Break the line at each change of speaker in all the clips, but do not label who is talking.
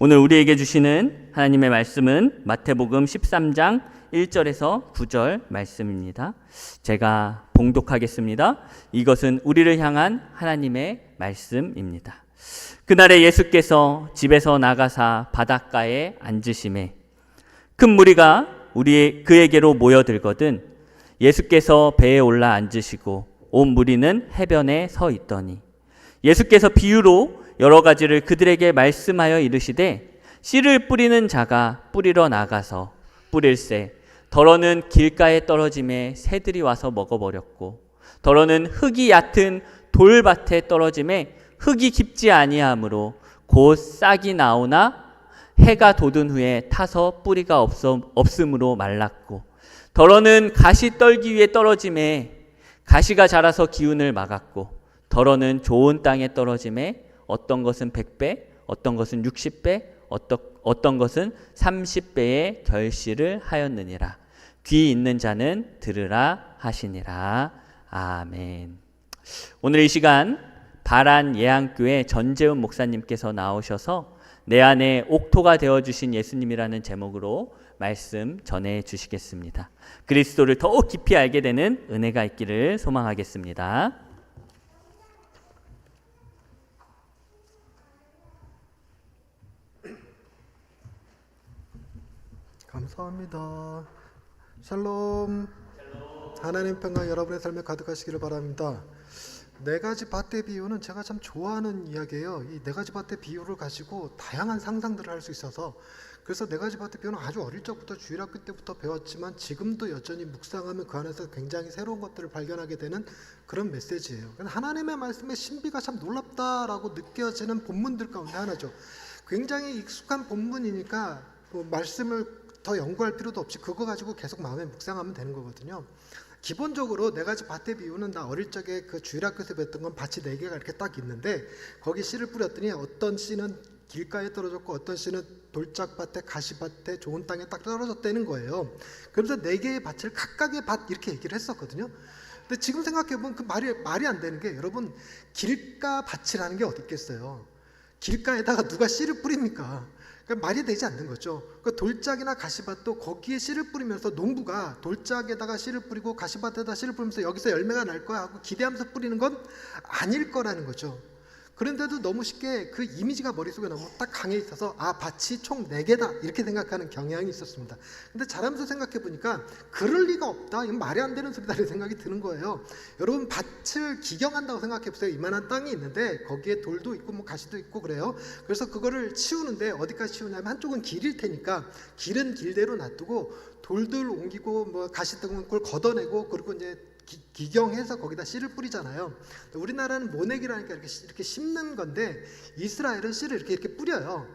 오늘 우리에게 주시는 하나님의 말씀은 마태복음 13장 1절에서 9절 말씀입니다. 제가 봉독하겠습니다. 이것은 우리를 향한 하나님의 말씀입니다. 그날에 예수께서 집에서 나가사 바닷가에 앉으심에 큰 무리가 우리 그에게로 모여들거든 예수께서 배에 올라 앉으시고 온 무리는 해변에 서 있더니 예수께서 비유로 여러 가지를 그들에게 말씀하여 이르시되 씨를 뿌리는 자가 뿌리러 나가서 뿌릴새 덜어는 길가에 떨어짐에 새들이 와서 먹어버렸고 덜어는 흙이 얕은 돌밭에 떨어짐에 흙이 깊지 아니하므로 곧 싹이 나오나 해가 돋은 후에 타서 뿌리가 없어, 없음으로 말랐고 덜어는 가시 떨기 위해 떨어짐에 가시가 자라서 기운을 막았고 덜어는 좋은 땅에 떨어짐에 어떤 것은 100배, 어떤 것은 60배, 어떤, 어떤 것은 30배의 결실을 하였느니라. 귀 있는 자는 들으라 하시니라. 아멘. 오늘 이 시간 바란 예안교회 전재훈 목사님께서 나오셔서 내 안에 옥토가 되어 주신 예수님이라는 제목으로 말씀 전해 주시겠습니다. 그리스도를 더욱 깊이 알게 되는 은혜가 있기를 소망하겠습니다.
감사합니다. 샬롬. 하나님 평강 여러분의 삶에 가득하시기를 바랍니다. 네 가지 밭의 비유는 제가 참 좋아하는 이야기예요. 이 네 가지 밭의 비유를 가지고 다양한 상상들을 할 수 있어서 그래서 네 가지 밭의 비유는 아주 어릴 적부터 주일학교 때부터 배웠지만 지금도 여전히 묵상하면 그 안에서 굉장히 새로운 것들을 발견하게 되는 그런 메시지예요. 하나님의 말씀의 신비가 참 놀랍다라고 느껴지는 본문들 가운데 하나죠. 굉장히 익숙한 본문이니까 뭐 말씀을 더 연구할 필요도 없이 그거 가지고 계속 마음에 묵상하면 되는 거거든요. 기본적으로 네 가지 밭의 비유는 나 어릴 적에 그 주일학교에서 배웠던 건 밭이 네 개가 이렇게 딱 있는데 거기 씨를 뿌렸더니 어떤 씨는 길가에 떨어졌고 어떤 씨는 돌짝밭에 가시밭에 좋은 땅에 딱 떨어졌다는 거예요. 그래서 네 개의 밭을 각각의 밭 이렇게 얘기를 했었거든요. 근데 지금 생각해 보면 그 말이 말이 안 되는 게 여러분 길가 밭이라는 게 어디 있겠어요? 길가에다가 누가 씨를 뿌립니까? 그러니까 말이 되지 않는 거죠. 그 돌짝이나 가시밭도 거기에 씨를 뿌리면서 농부가 돌짝에다가 씨를 뿌리고 가시밭에다 씨를 뿌리면서 여기서 열매가 날 거야 하고 기대하면서 뿌리는 건 아닐 거라는 거죠. 그런데도 너무 쉽게 그 이미지가 머릿속에 너무 딱 강해 있어서 아 밭이 총 4개다 이렇게 생각하는 경향이 있었습니다. 근데 자라면서 생각해 보니까 그럴 리가 없다. 이건 말이 안 되는 소리다 이런 생각이 드는 거예요. 여러분 밭을 기경한다고 생각해 보세요. 이만한 땅이 있는데 거기에 돌도 있고 뭐 가시도 있고 그래요. 그래서 그거를 치우는데 어디까지 치우냐면 한쪽은 길일 테니까 길은 길대로 놔두고 돌들 옮기고 뭐 가시 등은 그걸 걷어내고 그리고 이제 기, 경해서 거기다 씨를 뿌리잖아요. 우리나라는 모내기라니까 이렇게 이렇게 심는 건데 이스라엘은 씨를 이렇게 이렇게 뿌려요.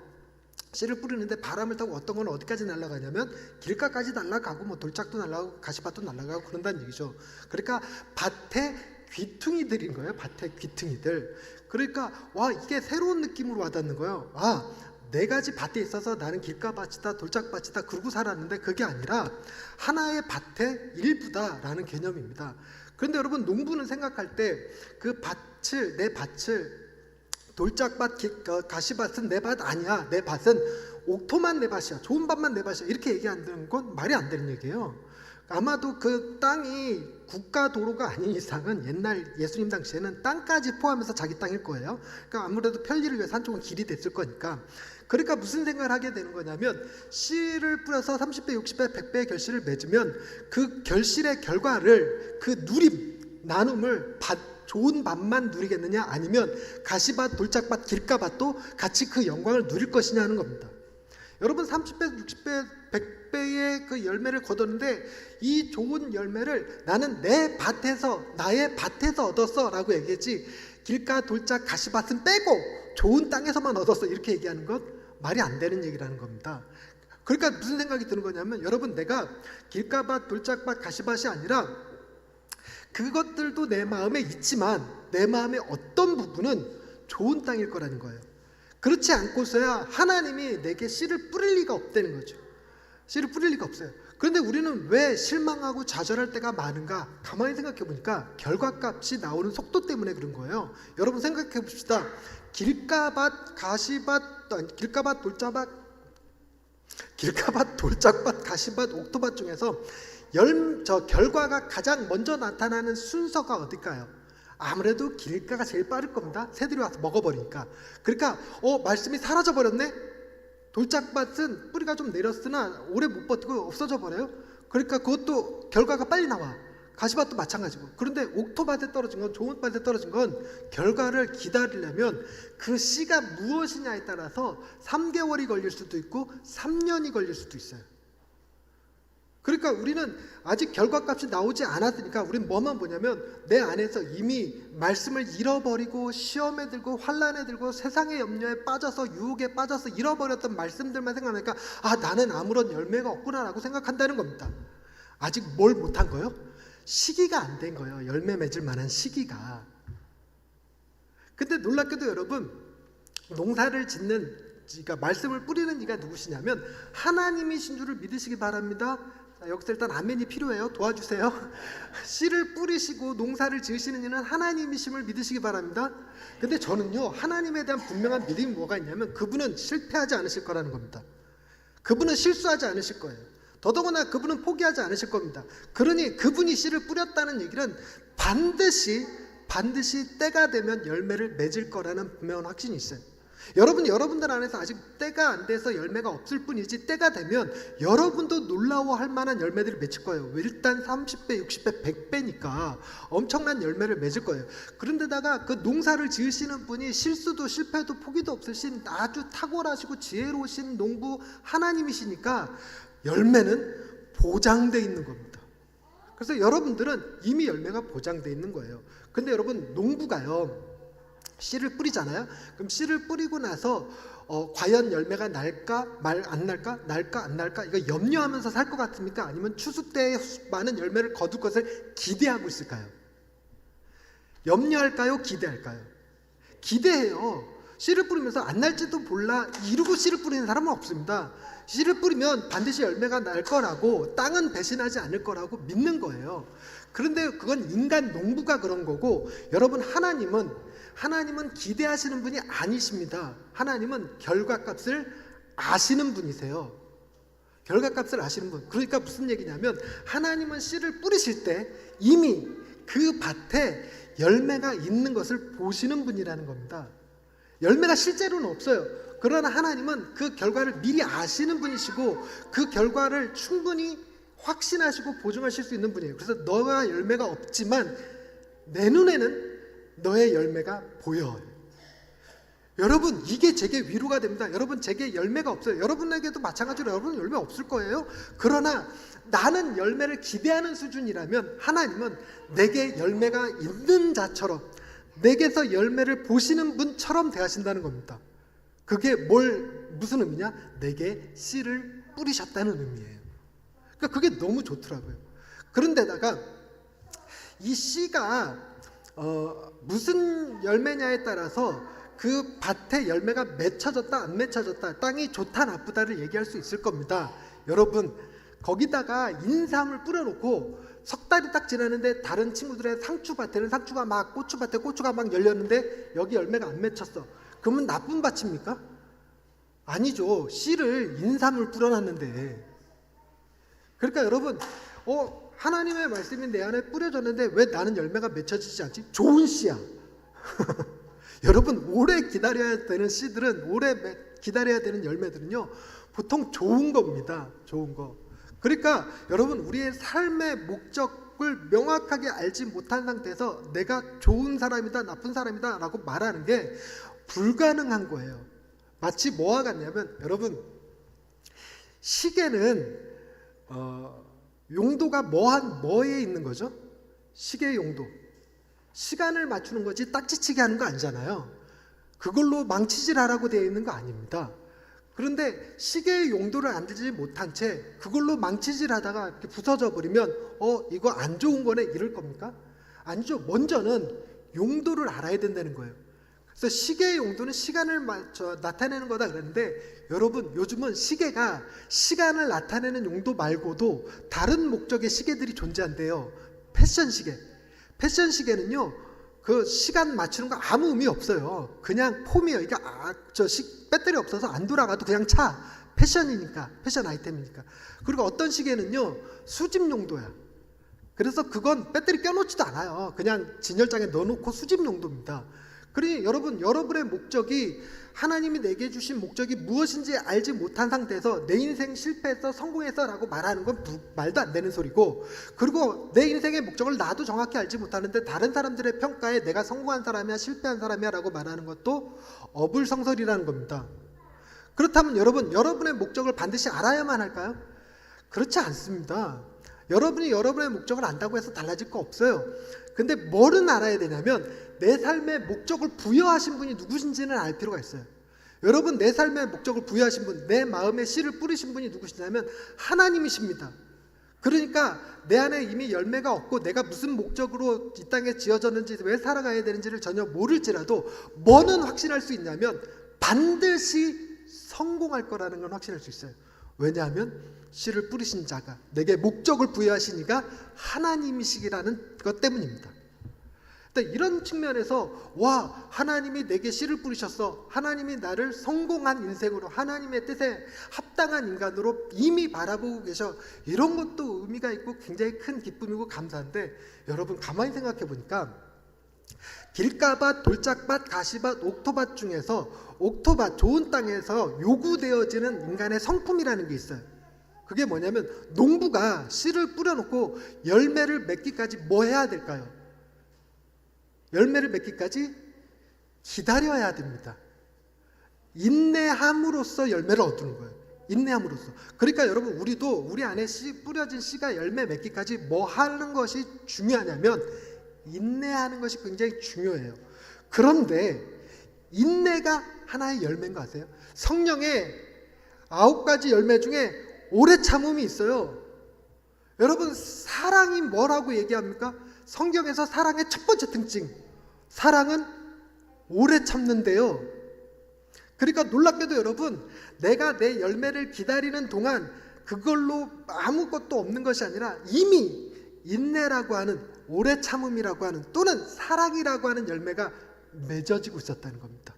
씨를 뿌리는데 바람을 타고 어떤 건 어디까지 날아가냐면 길가까지 날아가고 뭐 돌짝도 날아가고 가시밭도 날아가고 그런다는 얘기죠. 그러니까 밭에 귀퉁이들인 거예요. 밭에 귀퉁이들. 그러니까 와 이게 새로운 느낌으로 와닿는 거예요. 아, 네 가지 밭에 있어서 나는 길가밭이다, 돌짝밭이다 그러고 살았는데 그게 아니라 하나의 밭의 일부다라는 개념입니다. 그런데 여러분 농부는 생각할 때 그 밭을 내 밭을 돌짝밭, 어, 가시밭은 내 밭 아니야. 내 밭은 옥토만 내 밭이야. 좋은 밭만 내 밭이야. 이렇게 얘기하는 건 말이 안 되는 얘기예요. 아마도 그 땅이 국가 도로가 아닌 이상은 옛날 예수님 당시에는 땅까지 포함해서 자기 땅일 거예요. 그러니까 아무래도 편리를 위해서 한쪽은 길이 됐을 거니까. 그러니까 무슨 생각을 하게 되는 거냐면 씨를 뿌려서 30배, 60배, 100배의 결실을 맺으면 그 결실의 결과를 그 누림, 나눔을 받 좋은 밭만 누리겠느냐 아니면 가시밭, 돌짝밭, 길가밭도 같이 그 영광을 누릴 것이냐 하는 겁니다. 여러분 30배, 60배, 100배의 그 열매를 거뒀는데 이 좋은 열매를 나는 내 밭에서 나의 밭에서 얻었어 라고 얘기했지 길가, 돌짝, 가시밭은 빼고 좋은 땅에서만 얻었어 이렇게 얘기하는 것 말이 안 되는 얘기라는 겁니다. 그러니까 무슨 생각이 드는 거냐면 여러분 내가 길가밭, 돌짝밭, 가시밭이 아니라 그것들도 내 마음에 있지만 내 마음의 어떤 부분은 좋은 땅일 거라는 거예요. 그렇지 않고서야 하나님이 내게 씨를 뿌릴 리가 없다는 거죠. 씨를 뿌릴 리가 없어요. 그런데 우리는 왜 실망하고 좌절할 때가 많은가? 가만히 생각해 보니까 결과값이 나오는 속도 때문에 그런 거예요. 여러분 생각해 봅시다. 길가밭, 가시밭, 길가밭, 돌자밭, 길가밭, 돌짝밭, 가시밭, 옥토밭 중에서 열, 저 결과가 가장 먼저 나타나는 순서가 어딜까요? 아무래도 길가가 제일 빠를 겁니다. 새들이 와서 먹어버리니까. 그러니까 어 말씀이 사라져 버렸네. 돌짝밭은 뿌리가 좀 내렸으나 오래 못 버티고 없어져 버려요. 그러니까 그것도 결과가 빨리 나와. 가시밭도 마찬가지고. 그런데 옥토밭에 떨어진 건 좋은 밭에 떨어진 건 결과를 기다리려면 그 씨가 무엇이냐에 따라서 3개월이 걸릴 수도 있고 3년이 걸릴 수도 있어요. 그러니까 우리는 아직 결과값이 나오지 않았으니까 우리는 뭐만 보냐면 내 안에서 이미 말씀을 잃어버리고 시험에 들고 환란에 들고 세상의 염려에 빠져서 유혹에 빠져서 잃어버렸던 말씀들만 생각하니까 아 나는 아무런 열매가 없구나라고 생각한다는 겁니다. 아직 뭘 못한 거요? 시기가 안 된 거예요. 열매 맺을 만한 시기가. 근데 놀랍게도 여러분 농사를 짓는 그러니까 말씀을 뿌리는 이가 누구시냐면 하나님이신 줄을 믿으시기 바랍니다. 자, 여기서 일단 아멘이 필요해요. 도와주세요. 씨를 뿌리시고 농사를 지으시는 이는 하나님이심을 믿으시기 바랍니다. 근데 저는요 하나님에 대한 분명한 믿음이 뭐가 있냐면 그분은 실패하지 않으실 거라는 겁니다. 그분은 실수하지 않으실 거예요. 더더구나 그분은 포기하지 않으실 겁니다. 그러니 그분이 씨를 뿌렸다는 얘기는 반드시 반드시 때가 되면 열매를 맺을 거라는 분명한 확신이 있어요. 여러분 여러분들 안에서 아직 때가 안 돼서 열매가 없을 뿐이지 때가 되면 여러분도 놀라워할 만한 열매들을 맺을 거예요. 일단 30배, 60배, 100배니까 엄청난 열매를 맺을 거예요. 그런데다가 그 농사를 지으시는 분이 실수도 실패도 포기도 없으신 아주 탁월하시고 지혜로우신 농부 하나님이시니까 열매는 보장돼 있는 겁니다. 그래서 여러분들은 이미 열매가 보장돼 있는 거예요. 근데 여러분 농부가요. 씨를 뿌리잖아요. 그럼 씨를 뿌리고 나서 어, 과연 열매가 날까 말 안 날까 날까 안 날까 이거 염려하면서 살 것 같습니까? 아니면 추수 때 많은 열매를 거둘 것을 기대하고 있을까요? 염려할까요? 기대할까요? 기대해요. 씨를 뿌리면서 안 날지도 몰라 이루고 씨를 뿌리는 사람은 없습니다. 씨를 뿌리면 반드시 열매가 날 거라고 땅은 배신하지 않을 거라고 믿는 거예요. 그런데 그건 인간 농부가 그런 거고 여러분 하나님은 하나님은 기대하시는 분이 아니십니다. 하나님은 결과값을 아시는 분이세요. 결과값을 아시는 분. 그러니까 무슨 얘기냐면 하나님은 씨를 뿌리실 때 이미 그 밭에 열매가 있는 것을 보시는 분이라는 겁니다. 열매가 실제로는 없어요. 그러나 하나님은 그 결과를 미리 아시는 분이시고 그 결과를 충분히 확신하시고 보증하실 수 있는 분이에요. 그래서 너가 열매가 없지만 내 눈에는 너의 열매가 보여. 여러분 이게 제게 위로가 됩니다. 여러분 제게 열매가 없어요. 여러분에게도 마찬가지로 여러분 열매 없을 거예요. 그러나 나는 열매를 기대하는 수준이라면 하나님은 내게 열매가 있는 자처럼 내게서 열매를 보시는 분처럼 대하신다는 겁니다. 그게 뭘 무슨 의미냐? 내게 씨를 뿌리셨다는 의미예요. 그러니까 그게 너무 좋더라고요. 그런데다가 이 씨가 어, 무슨 열매냐에 따라서 그 밭에 열매가 맺혀졌다 안 맺혀졌다 땅이 좋다 나쁘다를 얘기할 수 있을 겁니다. 여러분 거기다가 인삼을 뿌려놓고 석 달이 딱 지났는데 다른 친구들의 상추밭에는 상추가 막 고추밭에 고추가 막 열렸는데 여기 열매가 안 맺혔어. 그러면 나쁜 밭입니까? 아니죠. 씨를 인삼을 뿌려놨는데. 그러니까 여러분, 어 하나님의 말씀이 내 안에 뿌려졌는데 왜 나는 열매가 맺혀지지 않지? 좋은 씨야. 여러분 오래 기다려야 되는 씨들은 오래 매- 기다려야 되는 열매들은요 보통 좋은 겁니다. 좋은 거. 그러니까 여러분 우리의 삶의 목적을 명확하게 알지 못한 상태에서 내가 좋은 사람이다 나쁜 사람이다 라고 말하는 게 불가능한 거예요. 마치 뭐와 같냐면 여러분 시계는 어, 용도가 뭐한 뭐에 있는 거죠? 시계의 용도. 시간을 맞추는 거지 딱지치기 하는 거 아니잖아요. 그걸로 망치질 하라고 되어 있는 거 아닙니다. 그런데 시계의 용도를 알지 못한 채 그걸로 망치질하다가 이렇게 부서져 버리면 어 이거 안 좋은 거네 이럴 겁니까? 아니죠. 먼저는 용도를 알아야 된다는 거예요. 그래서 시계의 용도는 시간을 맞춰 나타내는 거다 그랬는데 여러분 요즘은 시계가 시간을 나타내는 용도 말고도 다른 목적의 시계들이 존재한대요. 패션 시계. 패션 시계는요 그 시간 맞추는 거 아무 의미 없어요. 그냥 폼이에요. 이게 아, 저 시, 배터리 없어서 안 돌아가도 그냥 차. 패션이니까, 패션 아이템이니까. 그리고 어떤 시계는요, 수집 용도야. 그래서 그건 배터리 껴놓지도 않아요. 그냥 진열장에 넣어놓고 수집 용도입니다. 그러니 여러분, 여러분의 목적이 하나님이 내게 주신 목적이 무엇인지 알지 못한 상태에서 내 인생 실패했어, 성공했어라고 말하는 건 부- 말도 안 되는 소리고, 그리고 내 인생의 목적을 나도 정확히 알지 못하는데 다른 사람들의 평가에 내가 성공한 사람이야, 실패한 사람이야라고 말하는 것도 어불성설이라는 겁니다. 그렇다면 여러분, 여러분의 목적을 반드시 알아야만 할까요? 그렇지 않습니다. 여러분이 여러분의 목적을 안다고 해서 달라질 거 없어요. 근데 뭐는 알아야 되냐면 내 삶의 목적을 부여하신 분이 누구신지는 알 필요가 있어요. 여러분 내 삶의 목적을 부여하신 분, 내 마음에 씨를 뿌리신 분이 누구시냐면 하나님이십니다. 그러니까 내 안에 이미 열매가 없고 내가 무슨 목적으로 이 땅에 지어졌는지 왜 살아가야 되는지를 전혀 모를지라도 뭐는 확신할 수 있냐면 반드시 성공할 거라는 건 확신할 수 있어요. 왜냐하면 씨를 뿌리신 자가 내게 목적을 부여하시니까 하나님이시기라는 것 때문입니다. 이런 측면에서 와 하나님이 내게 씨를 뿌리셨어 하나님이 나를 성공한 인생으로 하나님의 뜻에 합당한 인간으로 이미 바라보고 계셔 이런 것도 의미가 있고 굉장히 큰 기쁨이고 감사한데 여러분 가만히 생각해 보니까 길가밭, 돌짝밭, 가시밭, 옥토밭 중에서 옥토밭 좋은 땅에서 요구되어지는 인간의 성품이라는 게 있어요. 그게 뭐냐면 농부가 씨를 뿌려놓고 열매를 맺기까지 뭐 해야 될까요? 열매를 맺기까지 기다려야 됩니다. 인내함으로써 열매를 얻는 거예요. 인내함으로써. 그러니까 여러분 우리도 우리 안에 씨 뿌려진 씨가 열매 맺기까지 뭐 하는 것이 중요하냐면 인내하는 것이 굉장히 중요해요. 그런데 인내가 하나의 열매인 거 아세요? 성령의 아홉 가지 열매 중에 오래 참음이 있어요. 여러분 사랑이 뭐라고 얘기합니까? 성경에서 사랑의 첫 번째 특징 사랑은 오래 참는데요. 그러니까 놀랍게도 여러분 내가 내 열매를 기다리는 동안 그걸로 아무것도 없는 것이 아니라 이미 인내라고 하는 오래 참음이라고 하는 또는 사랑이라고 하는 열매가 맺어지고 있었다는 겁니다.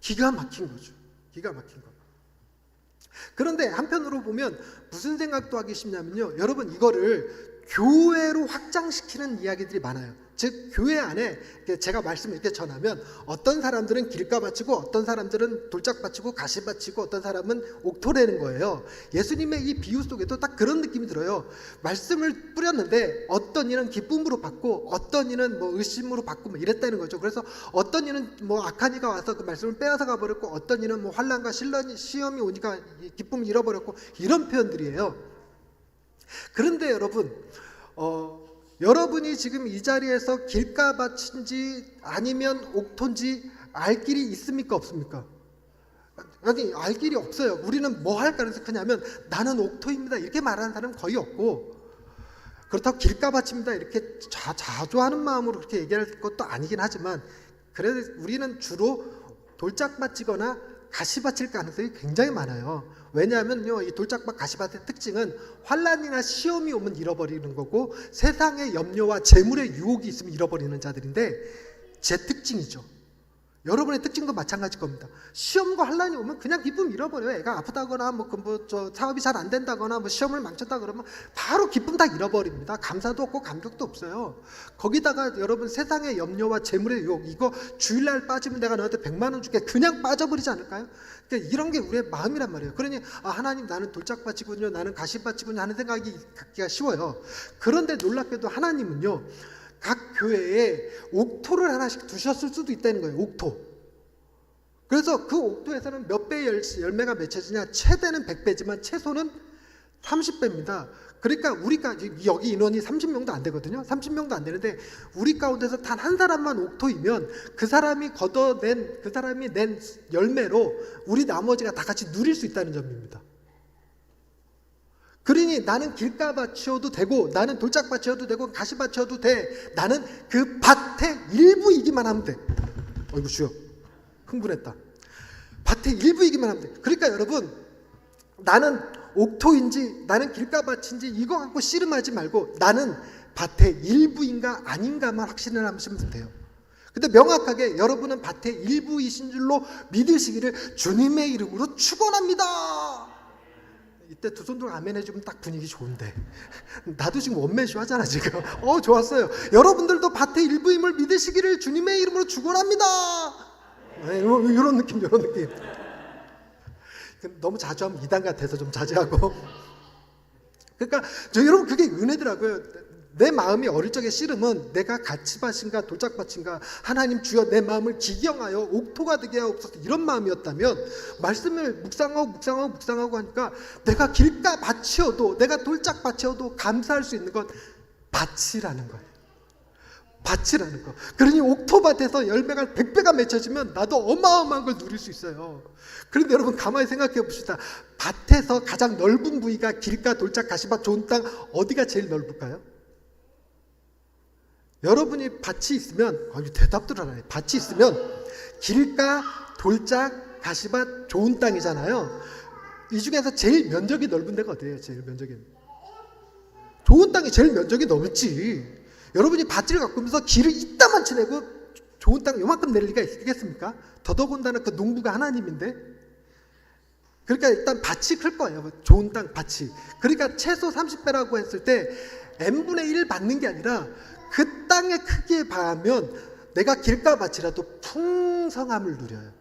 기가 막힌 거죠. 기가 막힌 거. 그런데 한편으로 보면 무슨 생각도 하기 쉽냐면요. 여러분 이거를 교회로 확장시키는 이야기들이 많아요. 즉 교회 안에 제가 말씀을 이렇게 전하면 어떤 사람들은 길가 바치고 어떤 사람들은 돌짝 바치고 가시 바치고 어떤 사람은 옥토라는 거예요. 예수님의 이 비유 속에도 딱 그런 느낌이 들어요. 말씀을 뿌렸는데 어떤 이는 기쁨으로 받고 어떤 이는 뭐 의심으로 받고 뭐 이랬다는 거죠. 그래서 어떤 이는 뭐 악한 이가 와서 그 말씀을 빼앗아 가버렸고 어떤 이는 뭐 환란과 신란이 시험이 오니까 이 기쁨을 잃어버렸고 이런 표현들이에요. 그런데 여러분, 어, 여러분이 지금 이 자리에서 길가밭인지 아니면 옥토인지 알 길이 있습니까 없습니까? 아니 알 길이 없어요. 우리는 뭐 할 가능성이냐면 나는 옥토입니다 이렇게 말하는 사람은 거의 없고 그렇다고 길가밭입니다 이렇게 자, 자조하는 마음으로 그렇게 얘기할 것도 아니긴 하지만 그래도 우리는 주로 돌짝밭이거나 가시밭일 가능성이 굉장히 많아요. 왜냐하면요, 이 돌짝밭 가시밭의 특징은 환란이나 시험이 오면 잃어버리는 거고 세상의 염려와 재물의 유혹이 있으면 잃어버리는 자들인데 제 특징이죠. 여러분의 특징도 마찬가지일 겁니다. 시험과 환란이 오면 그냥 기쁨 잃어버려요. 애가 아프다거나 뭐그뭐저 사업이 잘 안 된다거나 뭐 시험을 망쳤다 그러면 바로 기쁨 다 잃어버립니다. 감사도 없고 감격도 없어요. 거기다가 여러분 세상의 염려와 재물의 유혹 이거 주일날 빠지면 내가 너한테 100만 원 줄게 그냥 빠져버리지 않을까요? 그러니까 이런 게 우리의 마음이란 말이에요. 그러니 아 하나님 나는 돌짝밭이군요. 나는 가시밭이군요 하는 생각이 갖기가 쉬워요. 그런데 놀랍게도 하나님은요. 각 교회에 옥토를 하나씩 두셨을 수도 있다는 거예요. 옥토. 그래서 그 옥토에서는 몇 배의 열- 열매가 맺혀지냐? 최대는 100배지만 최소는 30배입니다. 그러니까 우리가 여기 인원이 30명도 안 되거든요. 30명도 안 되는데 우리 가운데서 단 한 사람만 옥토이면 그 사람이 걷어낸 그 사람이 낸 열매로 우리 나머지가 다 같이 누릴 수 있다는 점입니다. 그러니 나는 길가밭이어도 되고 나는 돌짝밭이어도 되고 가시밭이어도 돼. 나는 그 밭의 일부이기만 하면 돼. 어이구 주여. 흥분했다. 밭의 일부이기만 하면 돼. 그러니까 여러분 나는 옥토인지 나는 길가밭인지 이거 갖고 씨름하지 말고 나는 밭의 일부인가 아닌가만 확신을 하시면 돼요. 근데 명확하게 여러분은 밭의 일부이신 줄로 믿으시기를 주님의 이름으로 축원합니다. 이때 두 손 들고 아멘 해주면 딱 분위기 좋은데. 나도 지금 원맨쇼 하잖아 지금. 어 좋았어요. 여러분들도 밭의 일부임을 믿으시기를 주님의 이름으로 축원합니다. 네, 이런 느낌 이런 느낌. 너무 자주 하면 이단 같아서 좀 자제하고. 그러니까 저 여러분 그게 은혜더라고요. 내 마음이 어릴 적에 씨름은 내가 가치밭인가 돌짝밭인가 하나님 주여 내 마음을 기경하여 옥토가 되게 하옵소서 이런 마음이었다면 말씀을 묵상하고 묵상하고 묵상하고 하니까 내가 길가 밭이어도 내가 돌짝밭이어도 감사할 수 있는 건 밭이라는 거예요. 밭이라는 거. 그러니 옥토밭에서 열매가 100배가 맺혀지면 나도 어마어마한 걸 누릴 수 있어요. 그런데 여러분 가만히 생각해 봅시다. 밭에서 가장 넓은 부위가 길가, 돌짝, 가시밭, 좋은 땅 어디가 제일 넓을까요? 여러분이 밭이 있으면 아니 대답들 하네. 밭이 있으면 길가, 돌짝, 가시밭, 좋은 땅이잖아요. 이 중에서 제일 면적이 넓은 데가 어디예요? 제일 면적이 좋은 땅이 제일 면적이 넓지. 여러분이 밭을 가꾸면서 길을 이따만 치내고 좋은 땅 요만큼 낼 리가 있겠습니까? 더더군다나 그 농부가 하나님인데. 그러니까 일단 밭이 클 거예요. 좋은 땅 밭이. 그러니까 최소 30배라고 했을 때 n분의 1 받는 게 아니라 그 땅의 크기에 봐하면 내가 길가 밭이라도 풍성함을 누려요.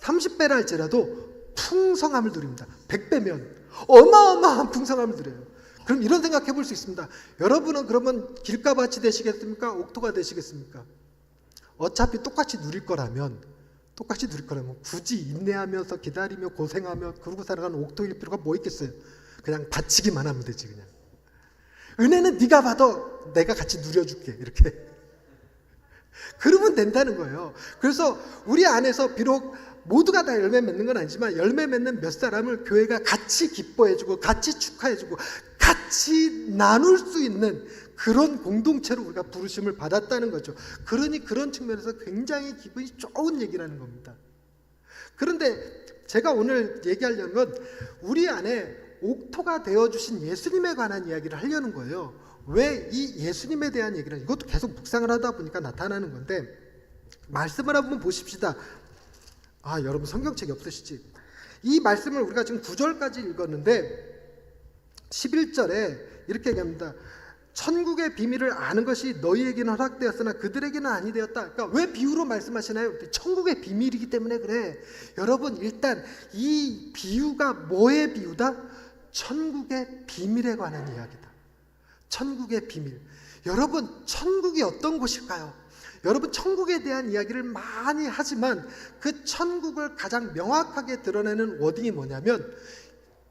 30배라 할지라도 풍성함을 누립니다. 100배면 어마어마한 풍성함을 누려요. 그럼 이런 생각해 볼 수 있습니다. 여러분은 그러면 길가밭이 되시겠습니까? 옥토가 되시겠습니까? 어차피 똑같이 누릴 거라면 똑같이 누릴 거라면 굳이 인내하면서 기다리며 고생하며 그러고 살아가는 옥토일 필요가 뭐 있겠어요? 그냥 바치기만 하면 되지 그냥. 은혜는 네가 받아 내가 같이 누려줄게 이렇게. 그러면 된다는 거예요. 그래서 우리 안에서 비록 모두가 다 열매 맺는 건 아니지만 열매 맺는 몇 사람을 교회가 같이 기뻐해주고 같이 축하해주고 같이 나눌 수 있는 그런 공동체로 우리가 부르심을 받았다는 거죠. 그러니 그런 측면에서 굉장히 기분이 좋은 얘기라는 겁니다. 그런데 제가 오늘 얘기하려는 건 우리 안에 옥토가 되어주신 예수님에 관한 이야기를 하려는 거예요. 왜 이 예수님에 대한 얘기를 이것도 계속 묵상을 하다 보니까 나타나는 건데 말씀을 한번 보십시다. 아 여러분 성경책이 없으시지? 이 말씀을 우리가 지금 9절까지 읽었는데 11절에 이렇게 얘기합니다. 천국의 비밀을 아는 것이 너희에게는 허락되었으나 그들에게는 아니 되었다. 그러니까 왜 비유로 말씀하시나요? 천국의 비밀이기 때문에 그래. 여러분 일단 이 비유가 뭐의 비유다? 천국의 비밀에 관한 이야기다. 천국의 비밀. 여러분 천국이 어떤 곳일까요? 여러분 천국에 대한 이야기를 많이 하지만 그 천국을 가장 명확하게 드러내는 워딩이 뭐냐면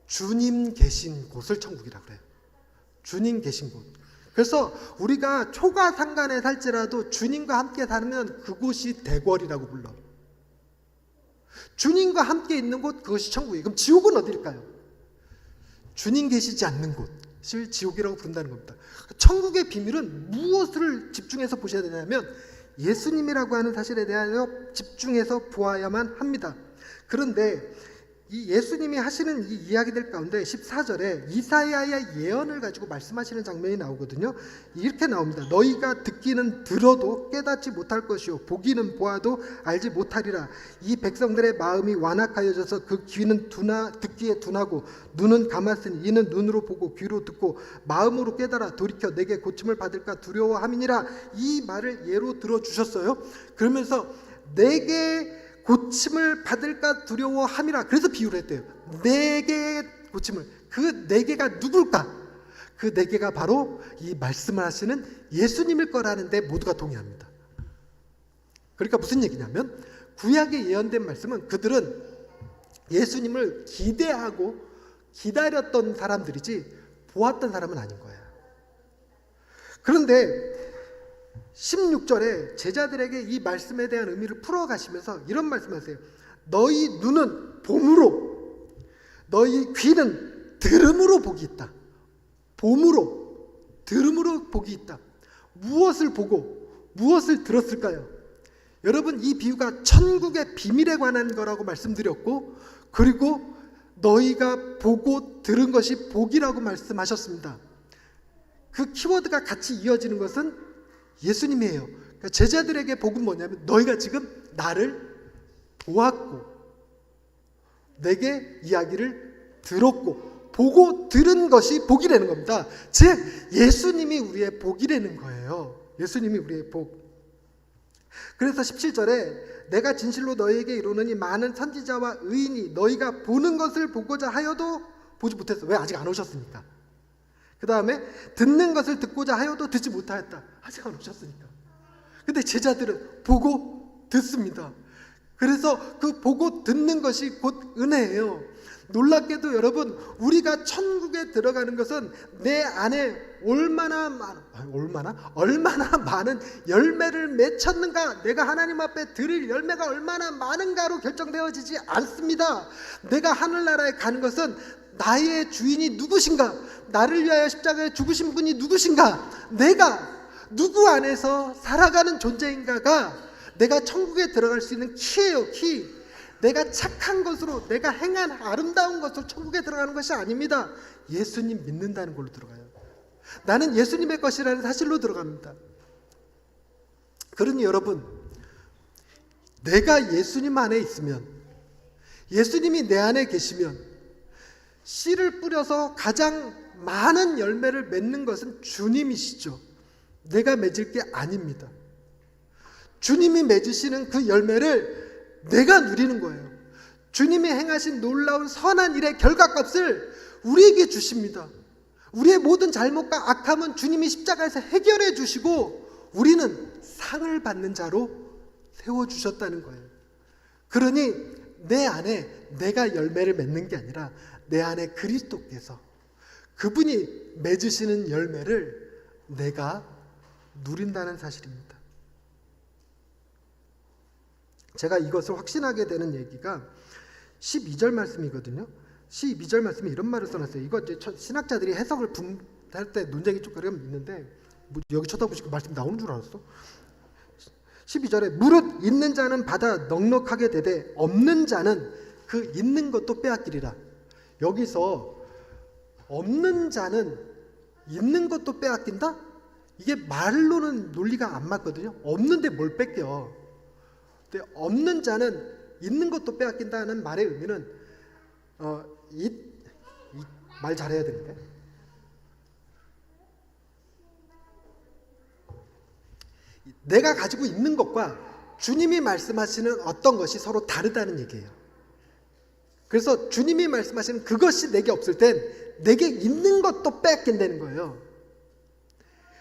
주님 계신 곳을 천국이라고 그래요. 주님 계신 곳. 그래서 우리가 초가 상간에 살지라도 주님과 함께 살면 그곳이 대궐이라고 불러. 주님과 함께 있는 곳 그것이 천국이에요. 그럼 지옥은 어딜까요? 주님 계시지 않는 곳을 지옥이라고 부른다는 겁니다. 천국의 비밀은 무엇을 집중해서 보셔야 되냐면 예수님이라고 하는 사실에 대하여 집중해서 보아야만 합니다. 그런데 이 예수님이 하시는 이 이야기들 가운데 14절에 이사야의 예언을 가지고 말씀하시는 장면이 나오거든요. 이렇게 나옵니다. 너희가 듣기는 들어도 깨닫지 못할 것이요 보기는 보아도 알지 못하리라. 이 백성들의 마음이 완악하여져서 그 귀는 둔하 듣기에 둔하고 눈은 감았으니 이는 눈으로 보고 귀로 듣고 마음으로 깨달아 돌이켜 내게 고침을 받을까 두려워함이니라. 이 말을 예로 들어 주셨어요. 그러면서 내게 고침을 받을까 두려워함이라 그래서 비유를 했대요. 네 개의 고침을 그 네 개가 누굴까? 그 네 개가 바로 이 말씀을 하시는 예수님일 거라는데 모두가 동의합니다. 그러니까 무슨 얘기냐면 구약에 예언된 말씀은 그들은 예수님을 기대하고 기다렸던 사람들이지 보았던 사람은 아닌 거예요. 그런데 16절에 제자들에게 이 말씀에 대한 의미를 풀어가시면서 이런 말씀하세요. 너희 눈은 봄으로, 너희 귀는 들음으로 복이 있다. 봄으로, 들음으로 복이 있다. 무엇을 보고 무엇을 들었을까요? 여러분 이 비유가 천국의 비밀에 관한 거라고 말씀드렸고 그리고 너희가 보고 들은 것이 복이라고 말씀하셨습니다. 그 키워드가 같이 이어지는 것은 예수님이에요. 그러니까 제자들에게 복은 뭐냐면 너희가 지금 나를 보았고 내게 이야기를 들었고 보고 들은 것이 복이라는 겁니다. 즉 예수님이 우리의 복이라는 거예요. 예수님이 우리의 복. 그래서 17절에 내가 진실로 너희에게 이르노니 많은 선지자와 의인이 너희가 보는 것을 보고자 하여도 보지 못했어. 왜 아직 안 오셨으니까. 그 다음에 듣는 것을 듣고자 하여도 듣지 못하였다. 아직 안 오셨으니까. 근데 제자들은 보고 듣습니다. 그래서 그 보고 듣는 것이 곧 은혜예요. 놀랍게도 여러분, 우리가 천국에 들어가는 것은 내 안에 얼마나 많, 아니, 얼마나 얼마나 많은 열매를 맺혔는가, 내가 하나님 앞에 드릴 열매가 얼마나 많은가로 결정되어지지 않습니다. 내가 하늘나라에 가는 것은 나의 주인이 누구신가, 나를 위하여 십자가에 죽으신 분이 누구신가, 내가 누구 안에서 살아가는 존재인가가 내가 천국에 들어갈 수 있는 키예요, 키. 내가 착한 것으로, 내가 행한 아름다운 것으로 천국에 들어가는 것이 아닙니다. 예수님 믿는다는 걸로 들어가요. 나는 예수님의 것이라는 사실로 들어갑니다. 그러니 여러분, 내가 예수님 안에 있으면, 예수님이 내 안에 계시면, 씨를 뿌려서 가장 많은 열매를 맺는 것은 주님이시죠. 내가 맺을 게 아닙니다. 주님이 맺으시는 그 열매를 내가 누리는 거예요. 주님이 행하신 놀라운 선한 일의 결과값을 우리에게 주십니다. 우리의 모든 잘못과 악함은 주님이 십자가에서 해결해 주시고 우리는 상을 받는 자로 세워 주셨다는 거예요. 그러니 내 안에 내가 열매를 맺는 게 아니라 내 안에 그리스도께서 그분이 맺으시는 열매를 내가 누린다는 사실입니다. 제가 이것을 확신하게 되는 얘기가 12절 말씀이거든요. 12절 말씀에 이런 말을 써놨어요. 이거 이제 천- 신학자들이 해석을 할 때 논쟁이 조금 있는데 뭐 여기 쳐다보시고 말씀 나오는 줄 알았어? 12절에 무릇 있는 자는 받아 넉넉하게 되되 없는 자는 그 있는 것도 빼앗기리라. 여기서 없는 자는 있는 것도 빼앗긴다? 이게 말로는 논리가 안 맞거든요. 없는데 뭘 뺏겨? 근데 없는 자는 있는 것도 빼앗긴다는 말의 의미는 어, 이, 이, 말 잘해야 되는데 내가 가지고 있는 것과 주님이 말씀하시는 어떤 것이 서로 다르다는 얘기예요. 그래서 주님이 말씀하시는 그것이 내게 없을 땐 내게 있는 것도 빼앗긴다는 거예요.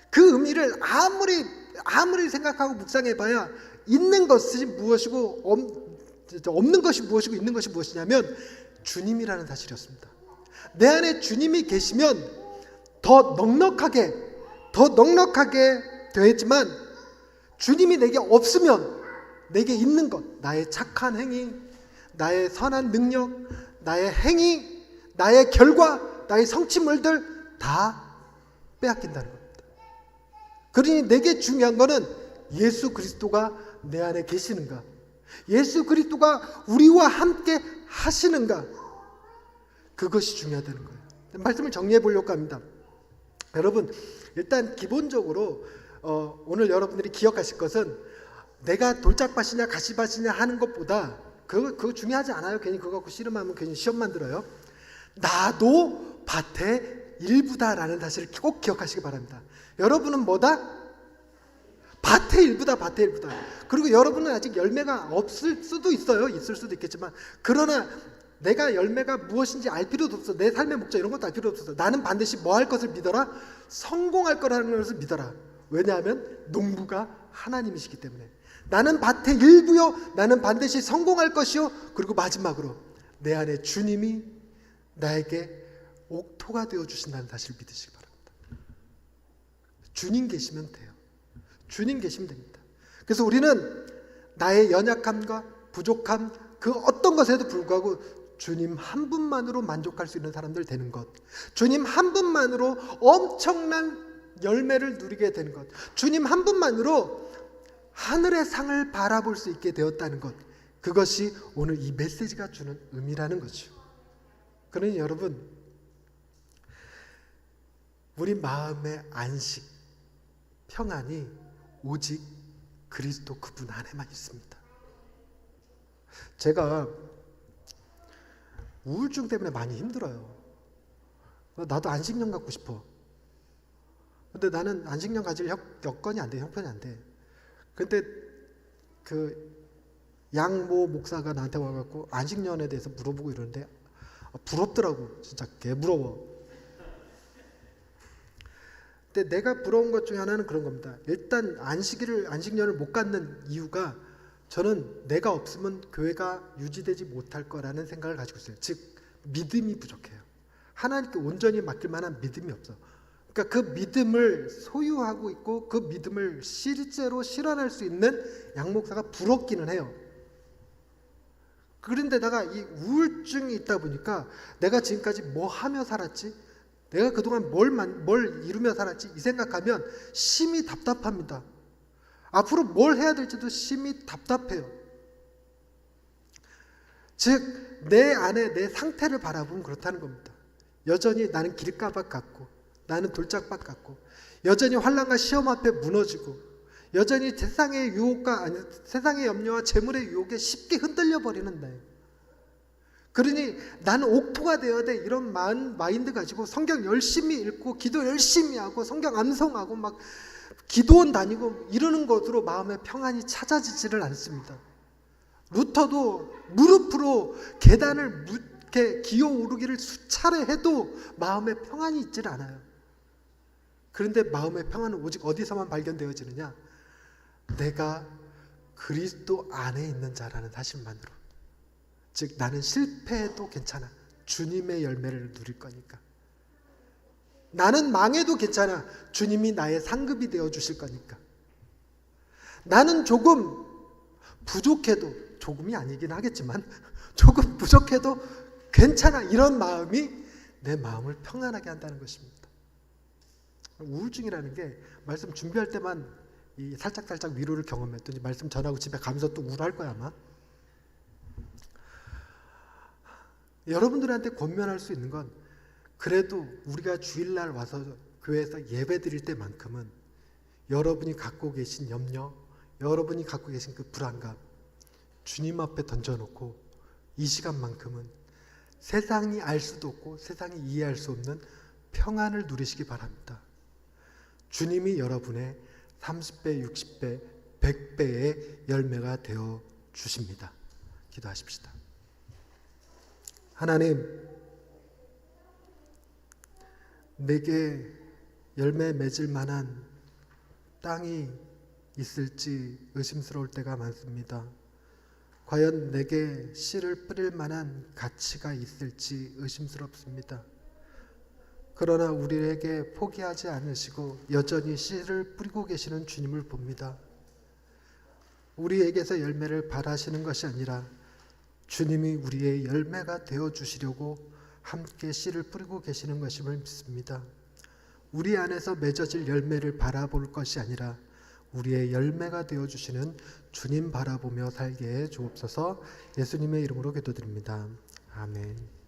그 의미를 아무리 아무리 생각하고 묵상해봐야 있는 것이 무엇이고 없, 없는 것이 무엇이고 있는 것이 무엇이냐면 주님이라는 사실이었습니다. 내 안에 주님이 계시면 더 넉넉하게 더 넉넉하게 되지만 주님이 내게 없으면 내게 있는 것 나의 착한 행위 나의 선한 능력 나의 행위 나의 결과 나의 성취물들 다 빼앗긴다는 겁니다. 그러니 내게 중요한 거는 예수 그리스도가 내 안에 계시는가? 예수 그리스도가 우리와 함께 하시는가? 그것이 중요하다는 거예요. 말씀을 정리해 보려고 합니다. 여러분, 일단 기본적으로 어, 오늘 여러분들이 기억하실 것은 내가 돌짝밭이냐 가시밭이냐 하는 것보다 그거, 그거 중요하지 않아요. 괜히 그거 갖고 씨름하면 괜히 시험 만들어요. 나도 밭의 일부다라는 사실을 꼭 기억하시기 바랍니다. 여러분은 뭐다? 밭의 일부다, 밭의 일부다. 그리고 여러분은 아직 열매가 없을 수도 있어요. 있을 수도 있겠지만. 그러나 내가 열매가 무엇인지 알 필요도 없어. 내 삶의 목적 이런 것도 알 필요 없어. 나는 반드시 뭐 할 것을 믿어라? 성공할 거라는 것을 믿어라. 왜냐하면 농부가 하나님이시기 때문에. 나는 밭의 일부요. 나는 반드시 성공할 것이요. 그리고 마지막으로 내 안에 주님이 나에게 옥토가 되어 주신다는 사실을 믿으시기 바랍니다. 주님 계시면 돼요. 주님 계시면 됩니다. 그래서 우리는 나의 연약함과 부족함 그 어떤 것에도 불구하고 주님 한 분만으로 만족할 수 있는 사람들 되는 것. 주님 한 분만으로 엄청난 열매를 누리게 되는 것. 주님 한 분만으로 하늘의 상을 바라볼 수 있게 되었다는 것. 그것이 오늘 이 메시지가 주는 의미라는 거죠. 그러니 여러분 우리 마음의 안식, 평안이 오직 그리스도 그분 안에만 있습니다. 제가 우울증 때문에 많이 힘들어요. 나도 안식년 갖고 싶어. 근데 나는 안식년 가질 여, 여건이 안 돼, 형편이 안 돼. 근데 그 양모 목사가 나한테 와갖고 안식년에 대해서 물어보고 이러는데 아, 부럽더라고, 진짜 개 부러워. 근데 내가 부러운 것 중에 하나는 그런 겁니다. 일단 안식일을 안식년을 못 갖는 이유가 저는 내가 없으면 교회가 유지되지 못할 거라는 생각을 가지고 있어요. 즉 믿음이 부족해요. 하나님께 온전히 맡길 만한 믿음이 없어. 그러니까 그 믿음을 소유하고 있고 그 믿음을 실제로 실현할 수 있는 양 목사가 부럽기는 해요. 그런데다가 이 우울증이 있다 보니까 내가 지금까지 뭐 하며 살았지? 내가 그동안 뭘, 만- 뭘 이루며 살았지? 이 생각하면 심히 답답합니다. 앞으로 뭘 해야 될지도 심히 답답해요. 즉, 내 안에 내 상태를 바라보면 그렇다는 겁니다. 여전히 나는 길가박 같고, 나는 돌짝밭 같고, 여전히 환란과 시험 앞에 무너지고, 여전히 세상의 유혹과 아니, 세상의 염려와 재물의 유혹에 쉽게 흔들려 버리는 날. 그러니 나는 옥토가 되어야 돼 이런 마인, 마인드 가지고 성경 열심히 읽고 기도 열심히 하고 성경 암송하고 막 기도원 다니고 이러는 것으로 마음의 평안이 찾아지지를 않습니다. 루터도 무릎으로 계단을 무, 이렇게 기어 오르기를 수차례 해도 마음의 평안이 있질 않아요. 그런데 마음의 평안은 오직 어디서만 발견되어지느냐? 내가 그리스도 안에 있는 자라는 사실만으로. 즉 나는 실패해도 괜찮아. 주님의 열매를 누릴 거니까. 나는 망해도 괜찮아. 주님이 나의 상급이 되어 주실 거니까. 나는 조금 부족해도 조금이 아니긴 하겠지만 조금 부족해도 괜찮아. 이런 마음이 내 마음을 평안하게 한다는 것입니다. 우울증이라는 게 말씀 준비할 때만 이 살짝 살짝 위로를 경험했더니 말씀 전하고 집에 가면서 또 우울할 거야 아마. 여러분들한테 권면할 수 있는 건 그래도 우리가 주일날 와서 교회에서 예배 드릴 때만큼은 여러분이 갖고 계신 염려, 여러분이 갖고 계신 그 불안감 주님 앞에 던져놓고 이 시간만큼은 세상이 알 수도 없고 세상이 이해할 수 없는 평안을 누리시기 바랍니다. 주님이 여러분의 30배, 60배, 100배의 열매가 되어 주십니다. 기도하십시다. 하나님, 내게 열매 맺을 만한 땅이 있을지 의심스러울 때가 많습니다. 과연 내게 씨를 뿌릴 만한 가치가 있을지 의심스럽습니다. 그러나 우리에게 포기하지 않으시고 여전히 씨를 뿌리고 계시는 주님을 봅니다. 우리에게서 열매를 바라시는 것이 아니라 주님이 우리의 열매가 되어 주시려고 함께 씨를 뿌리고 계시는 것임을 믿습니다. 우리 안에서 맺어질 열매를 바라볼 것이 아니라 우리의 열매가 되어 주시는 주님 바라보며 살게 해 주옵소서. 예수님의 이름으로 기도드립니다. 아멘.